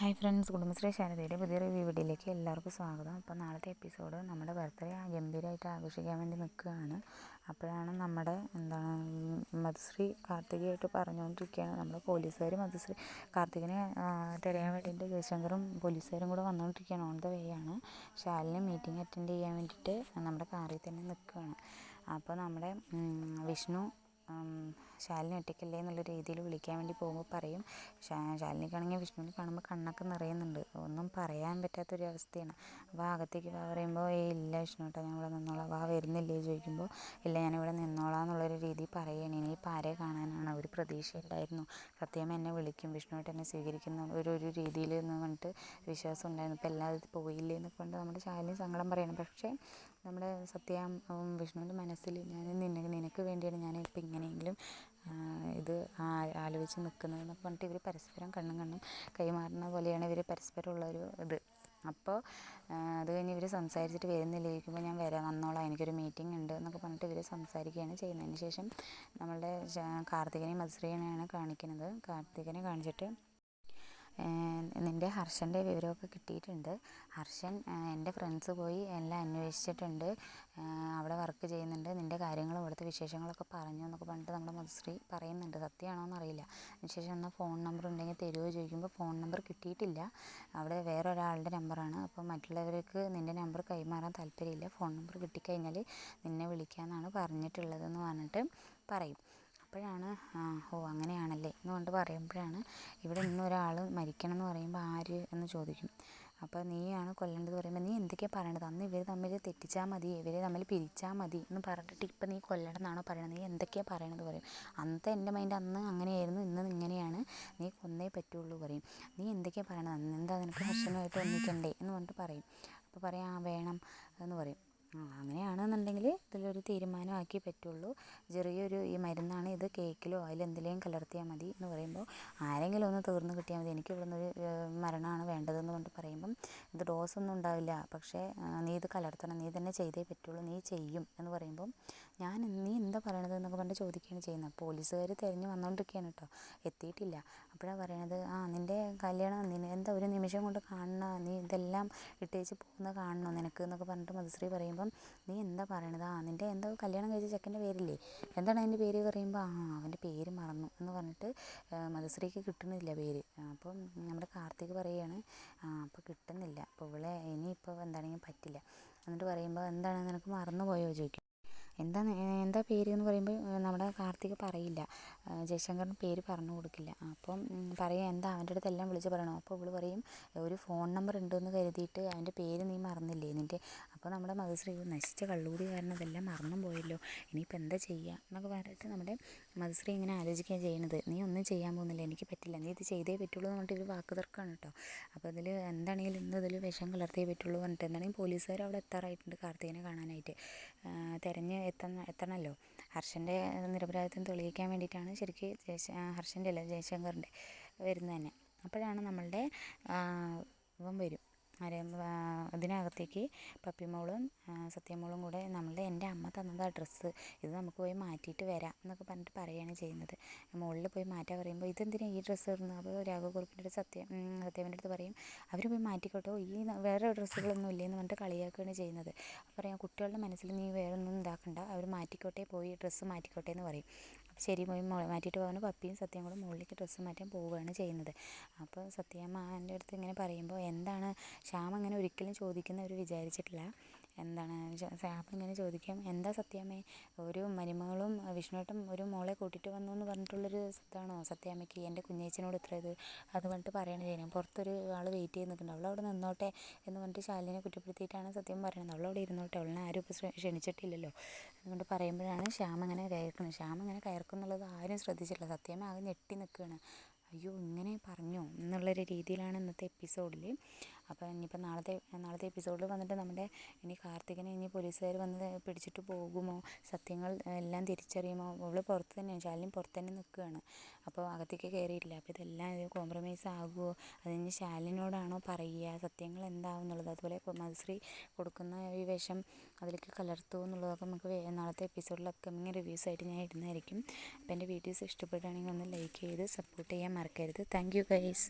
Hi friends Kudumbashree ശാരദയുടെ പുതിയൊരു വീഡിയോയിലേക്ക് എല്ലാവർക്കും സ്വാഗതം. അപ്പോൾ നാളത്തെ എപ്പിസോഡ് നമ്മുടെ ബർത്ത്ഡേ ഗംഭീരമായിട്ട് ആഘോഷിക്കാൻ വേണ്ടി നിൽക്കുകയാണ്. അപ്പോഴാണ് നമ്മുടെ എന്താണ് മധുശ്രീ കാർത്തികയായിട്ട് പറഞ്ഞുകൊണ്ടിരിക്കുകയാണ്. നമ്മുടെ പോലീസുകാർ മധുശ്രീ കാർത്തികനെ തിരയാൻ വേണ്ടിയിട്ട് ജയശങ്കറും പോലീസുകാരും കൂടെ വന്നുകൊണ്ടിരിക്കുകയാണ് ഓൺ ദ വേ ആണ്. ശാലിന് മീറ്റിംഗ് അറ്റൻഡ് ചെയ്യാൻ വേണ്ടിയിട്ട് നമ്മുടെ കാറിൽ തന്നെ നിൽക്കുകയാണ്. അപ്പോൾ നമ്മുടെ വിഷ്ണു ശാലിനി ഒറ്റയ്ക്കല്ലേ എന്നുള്ള രീതിയിൽ വിളിക്കാൻ വേണ്ടി പോകുമ്പോൾ പറയും. ശാലിനിക്കാണെങ്കിൽ വിഷ്ണുവിനെ കാണുമ്പോൾ കണ്ണൊക്കെ നിറയുന്നുണ്ട്. ഒന്നും പറയാൻ പറ്റാത്തൊരു അവസ്ഥയാണ്. അപ്പോൾ അകത്തേക്ക് വാ പറയുമ്പോൾ ഏ ഇല്ല വിഷ്ണുട്ടാ ഞാൻ ഇവിടെ നിന്നോളാം. വാ വരുന്നില്ലേ? ചോദിക്കുമ്പോൾ ഇല്ല ഞാനിവിടെ നിന്നോളാം എന്നുള്ളൊരു രീതി പറയുകയാണ്. ഇനി ആരെ കാണാനാണ് ഒരു പ്രതീക്ഷയുണ്ടായിരുന്നു സത്യം എന്നെ വിളിക്കും. വിഷ്ണുവായിട്ട് എന്നെ സ്വീകരിക്കുന്ന ഒരു ഒരു രീതിയിൽ എന്ന് പറഞ്ഞിട്ട് വിശ്വാസം ഉണ്ടായിരുന്നു. ഇപ്പോൾ എല്ലാവരും പോയില്ലേ എന്നൊക്കെ കൊണ്ട് നമ്മുടെ ശാലിനി സങ്കടം പറയണം. പക്ഷേ നമ്മുടെ സത്യ വിഷ്ണുവിന്റെ മനസ്സിൽ ഞാൻ നിന്നെ നിനക്ക് വേണ്ടിയാണ് ഞാൻ ഇങ്ങനെയെങ്കിലും ഇത് ആലോചിച്ച് നിൽക്കുന്നതെന്നൊക്കെ പറഞ്ഞിട്ട് ഇവർ പരസ്പരം കണ്ണും കണ്ണും കൈമാറുന്ന പോലെയാണ് ഇവർ പരസ്പരം ഉള്ളൊരു ഇത്. അപ്പോൾ അത് കഴിഞ്ഞ് ഇവർ സംസാരിച്ചിട്ട് വരുന്നില്ല. ചോദിക്കുമ്പോൾ ഞാൻ വരാം വന്നോളാം എനിക്കൊരു മീറ്റിംഗ് ഉണ്ട് എന്നൊക്കെ പറഞ്ഞിട്ട് ഇവർ സംസാരിക്കുകയാണ് ചെയ്യുന്നതിന് ശേഷം നമ്മളുടെ കാർത്തികനെയും മത്സരീനെയാണ് കാണിക്കുന്നത്. കാർത്തികനെ കാണിച്ചിട്ട് നിന്റെ ഹർഷന്റെ വിവരമൊക്കെ കിട്ടിയിട്ടുണ്ട്. ഹർഷൻ എന്റെ ഫ്രണ്ട്സ് പോയി എല്ലാം അന്വേഷിച്ചിട്ടുണ്ട്. അവിടെ വർക്ക് ചെയ്യുന്നുണ്ട്. നിന്റെ കാര്യങ്ങളും ഇവിടുത്തെ വിശേഷങ്ങളൊക്കെ പറഞ്ഞു എന്നൊക്കെ പറഞ്ഞിട്ട് നമ്മുടെ മധുശ്രീ പറയുന്നുണ്ട്. സത്യമാണോ എന്നറിയില്ല. അതിനുശേഷം എന്നാൽ ഫോൺ നമ്പർ ഉണ്ടെങ്കിൽ തരുമോ ചോദിക്കുമ്പോൾ ഫോൺ നമ്പർ കിട്ടിയിട്ടില്ല. അവിടെ വേറെ ഒരാളുടെ നമ്പറാണ് അപ്പോൾ മറ്റുള്ളവർക്ക് നിന്റെ നമ്പർ കൈമാറാൻ താല്പര്യമില്ല. ഫോൺ നമ്പർ കിട്ടിക്കഴിഞ്ഞാൽ നിന്നെ വിളിക്കാമെന്നാണ് പറഞ്ഞിട്ടുള്ളതെന്ന് പറഞ്ഞിട്ട് പറയും. അപ്പോഴാണ് ഓ അങ്ങനെയാണല്ലേ എന്ന് കൊണ്ട് പറയുമ്പോഴാണ് ഇവിടെ ഇന്ന് ഒരാൾ മരിക്കണം എന്ന് പറയുമ്പോൾ ആര് എന്ന് ചോദിക്കും. അപ്പോൾ നീയാണ് കൊല്ലേണ്ടത് പറയുമ്പോൾ നീ എന്തൊക്കെയാണ് പറയണത്? അന്ന് ഇവർ തമ്മിൽ തെറ്റിച്ചാൽ മതി ഇവർ തമ്മിൽ പിരിച്ചാൽ മതി എന്ന് പറഞ്ഞിട്ട് ഇപ്പം നീ കൊല്ലണം എന്നാണോ പറയണത്? നീ എന്തൊക്കെയാണ് പറയണത് പറയും. അന്നത്തെ എന്റെ മൈൻഡ് അന്ന് അങ്ങനെയായിരുന്നു ഇന്ന് ഇങ്ങനെയാണ് നീ കൊന്നേ പറ്റുള്ളൂ പറയും. നീ എന്തൊക്കെയാണ് പറയണത്? അന്ന് എന്താ നിനക്ക് ഭക്ഷണമായിട്ട് ഒന്നിക്കണ്ടേ എന്ന് പറഞ്ഞിട്ട് പറയും. അപ്പോൾ പറയാം ആ വേണം എന്ന് പറയും. അങ്ങനെയാണെന്നുണ്ടെങ്കിൽ ഇതിലൊരു തീരുമാനമാക്കി പറ്റുള്ളൂ. ചെറിയൊരു ഈ മരുന്നാണ് ഇത്. കേക്കിലോ അതിലെന്തിലേയും കലർത്തിയാൽ മതി എന്ന് പറയുമ്പോൾ ആരെങ്കിലും ഒന്ന് തീർന്ന് കിട്ടിയാൽ മതി. എനിക്ക് ഇവിടുന്ന് മരണമാണ് വേണ്ടതെന്ന് കൊണ്ട് പറയുമ്പം ഇത് ഡോസൊന്നും ഉണ്ടാവില്ല. പക്ഷേ നീ ഇത് കലർത്തണം. നീ തന്നെ ചെയ്തേ പറ്റുള്ളൂ. നീ ചെയ്യും എന്ന് പറയുമ്പം ഞാൻ നീ എന്താ പറയണത് എന്നൊക്കെ പറഞ്ഞിട്ട് ചോദിക്കുകയാണ് ചെയ്യുന്നത്. പോലീസുകാർ തിരഞ്ഞു വന്നുകൊണ്ടിരിക്കുകയാണ് കേട്ടോ എത്തിയിട്ടില്ല. അപ്പോഴാണ് പറയണത് ആ നിന്റെ കല്യാണം നിന്നെ എന്താ ഒരു നിമിഷം കൊണ്ട് കാണണം? നീ ഇതെല്ലാം ഇട്ടേച്ച് പോകുന്നത് കാണണോ നിനക്ക്? എന്നൊക്കെ പറഞ്ഞിട്ട് മധുശ്രീ പറയുമ്പം നീ എന്താ പറയണത്? ആ നിന്റെ എന്തോ കല്യാണം കഴിച്ച ചെക്കന്റെ പേരില്ലേ? എന്താണ് അതിന്റെ പേര് പറയുമ്പോൾ ആ അവന്റെ പേര് മറന്നു എന്ന് പറഞ്ഞിട്ട് മധുശ്രീക്ക് കിട്ടുന്നില്ല പേര്. അപ്പം നമ്മുടെ കാർത്തിക് പറയുകയാണ് ആ അപ്പോൾ കിട്ടുന്നില്ല. അപ്പോൾ ഇവളെ ഇനിയിപ്പോൾ എന്താണെങ്കിലും പറ്റില്ല. എന്നിട്ട് പറയുമ്പോൾ എന്താണ്? നിനക്ക് മറന്നു പോയോ? ചോദിക്കും. എന്താ എന്താ പേര് എന്ന് പറയുമ്പോൾ നമ്മുടെ കാർത്തിക് പറയില്ല. ജയശങ്കറിന് പേര് പറഞ്ഞു കൊടുക്കില്ല. അപ്പം പറയും എന്താ അവന്റെ അടുത്ത് എല്ലാം വിളിച്ച് പറയണോ? അപ്പോൾ ഇവൾ പറയും ഒരു ഫോൺ നമ്പർ ഉണ്ടെന്ന് കരുതിയിട്ട് അവന്റെ പേര് നീ മറന്നില്ലേ? നിന്റെ അപ്പോൾ നമ്മുടെ മധുശ്രീ നശിച്ച കള്ളുകൂടി കാരണം അതെല്ലാം മറന്നും പോയല്ലോ ഇനിയിപ്പോൾ എന്താ ചെയ്യുക എന്നൊക്കെ പറഞ്ഞിട്ട് നമ്മുടെ മധുശ്രീ ഇങ്ങനെ ആലോചിക്കുകയാണ് ചെയ്യണത് നീ ഒന്നും ചെയ്യാൻ പോകുന്നില്ല എനിക്ക് പറ്റില്ല. നീ ഇത് ചെയ്തേ പറ്റുള്ളൂ എന്ന് പറഞ്ഞിട്ട് ഇവർ വാക്ക് തർക്കമാണ് കേട്ടോ. അപ്പോൾ അതിൽ എന്താണെങ്കിലും ഇന്ന് ഇതിൽ വിഷം കലർത്തേ പറ്റുള്ളൂ പറഞ്ഞിട്ട് എന്താണെങ്കിൽ പോലീസുകാർ അവിടെ എത്താറായിട്ടുണ്ട് കാർത്തികനെ കാണാനായിട്ട്. തിരഞ്ഞ് എത്തണ എത്തണമല്ലോ. ഹർഷന്റെ നിരപരാധിത്വം തെളിയിക്കാൻ വേണ്ടിയിട്ടാണ് ശരിക്കും ജയശ ഹർഷന്റെ അല്ല ജയശങ്കറിന്റെ വരുന്നത് തന്നെ. അപ്പോഴാണ് നമ്മളുടെ ഇവൻ വരും. ആരെ ഇതിനകത്തേക്ക് പപ്പിമോളും സത്യമോളും കൂടെ നമ്മളുടെ എന്റെ അമ്മ തന്നത് ആ ഡ്രസ്സ് ഇത് നമുക്ക് പോയി മാറ്റിയിട്ട് വരാം എന്നൊക്കെ പറഞ്ഞിട്ട് പറയുകയാണ് ചെയ്യുന്നത്. മുകളിൽ പോയി മാറ്റാൻ പറയുമ്പോൾ ഇതെന്തിനാണ് ഈ ഡ്രസ്സ് ഇടുന്നത്? അപ്പോൾ രാഘവകുറുപ്പിന്റെ അടുത്ത് സത്യം സത്യമന്റെ അടുത്ത് പറയും അവർ പോയി മാറ്റിക്കോട്ടോ ഈ വേറെ ഡ്രസ്സുകളൊന്നും ഇല്ലേന്ന് പറഞ്ഞിട്ട് കളിയാക്കുകയാണ് ചെയ്യുന്നത്. അപ്പോൾ പറയാം കുട്ടികളുടെ മനസ്സിൽ നീ വേറെ ഒന്നും ഇതാക്കണ്ട അവർ മാറ്റിക്കോട്ടെ പോയി ഡ്രസ്സ് മാറ്റിക്കോട്ടെ എന്ന് പറയും. ശരി പോയി മാറ്റിയിട്ട് പോകാൻ പപ്പിയും സത്യം കൂടെ മുകളിലേക്ക് ഡ്രസ്സ് മാറ്റാൻ പോവുകയാണ് ചെയ്യുന്നത്. അപ്പോൾ സത്യമ്മന്റെ അടുത്ത് ഇങ്ങനെ പറയുമ്പോൾ എന്താണ്? ശ്യാം അങ്ങനെ ഒരിക്കലും ചോദിക്കുന്ന അവർ വിചാരിച്ചിട്ടില്ല. എന്താണ് ശ്യാം ഇങ്ങനെ ചോദിക്കും എന്താ സത്യാമ്മേ? ഒരു മരുമകളും വിഷ്ണുവേട്ടൻ ഒരു മോളെ കൂട്ടിയിട്ട് വന്നു എന്ന് പറഞ്ഞിട്ടുള്ളൊരു ഇതാണോ സത്യാമ്മയ്ക്ക്? എന്റെ കുഞ്ഞേച്ചിനോട് ഇത്ര ഇത് അത് പറഞ്ഞിട്ട് പറയണ ചെയ്യണം പുറത്തൊരു ആൾ വെയിറ്റ് ചെയ്ത് നിൽക്കുന്നുണ്ട്. അവൾ അവിടെ നിന്നോട്ടെ എന്ന് പറഞ്ഞിട്ട് ശാലിനെ കുറ്റപ്പെടുത്തിയിട്ടാണ് സത്യം പറയുന്നത് അവൾ അവിടെ ഇരുന്നോട്ടെ. അവളിനെ ആരും ഇപ്പോൾ ക്ഷണിച്ചിട്ടില്ലല്ലോ. അതുകൊണ്ട് പറയുമ്പോഴാണ് ശ്യാം അങ്ങനെ കയർക്കുന്നത് ശ്യാം അങ്ങനെ കയർക്കും എന്നുള്ളത് ആരും ശ്രദ്ധിച്ചില്ല സത്യാമ്മ ആകെ ഞെട്ടി നിൽക്കുകയാണ്. അയ്യോ ഇങ്ങനെ പറഞ്ഞോ? എന്നുള്ളൊരു രീതിയിലാണ് ഇന്നത്തെ എപ്പിസോഡിൽ അപ്പോൾ ഇനിയിപ്പോൾ നാളത്തെ നാളത്തെ എപ്പിസോഡിൽ വന്നിട്ട് നമ്മുടെ ഇനി കാർത്തികനെ ഇനി പോലീസുകാർ വന്ന് പിടിച്ചിട്ട് പോകുമോ? സത്യങ്ങൾ എല്ലാം തിരിച്ചറിയുമോ? അവൾ പുറത്ത് തന്നെ ശാലിനി പുറത്ത് തന്നെ നിൽക്കുകയാണ്. അപ്പോൾ അകത്തേക്ക് കയറിയിട്ടില്ല. അപ്പോൾ ഇതെല്ലാം കോംപ്രമൈസ് ആകുമോ? അത് ഇനി ശാലിനോടാണോ പറയുക? സത്യങ്ങൾ എന്താവും എന്നുള്ളത്? അതുപോലെ മധുശ്രീ കൊടുക്കുന്ന ഈ വേഷം അതിലേക്ക് കലർത്തുമോ എന്നുള്ളതൊക്കെ നമുക്ക് നാളത്തെ എപ്പിസോഡിൽ അപ്കമിങ് റിവ്യൂസ് ആയിട്ട് ഞാൻ ഇടുന്നതായിരിക്കും. അപ്പോൾ എന്റെ വീഡിയോസ് ഇഷ്ടപ്പെടുകയാണെങ്കിൽ ഒന്ന് ലൈക്ക് ചെയ്ത് സപ്പോർട്ട് ചെയ്യാൻ മറക്കരുത്. Thank you guys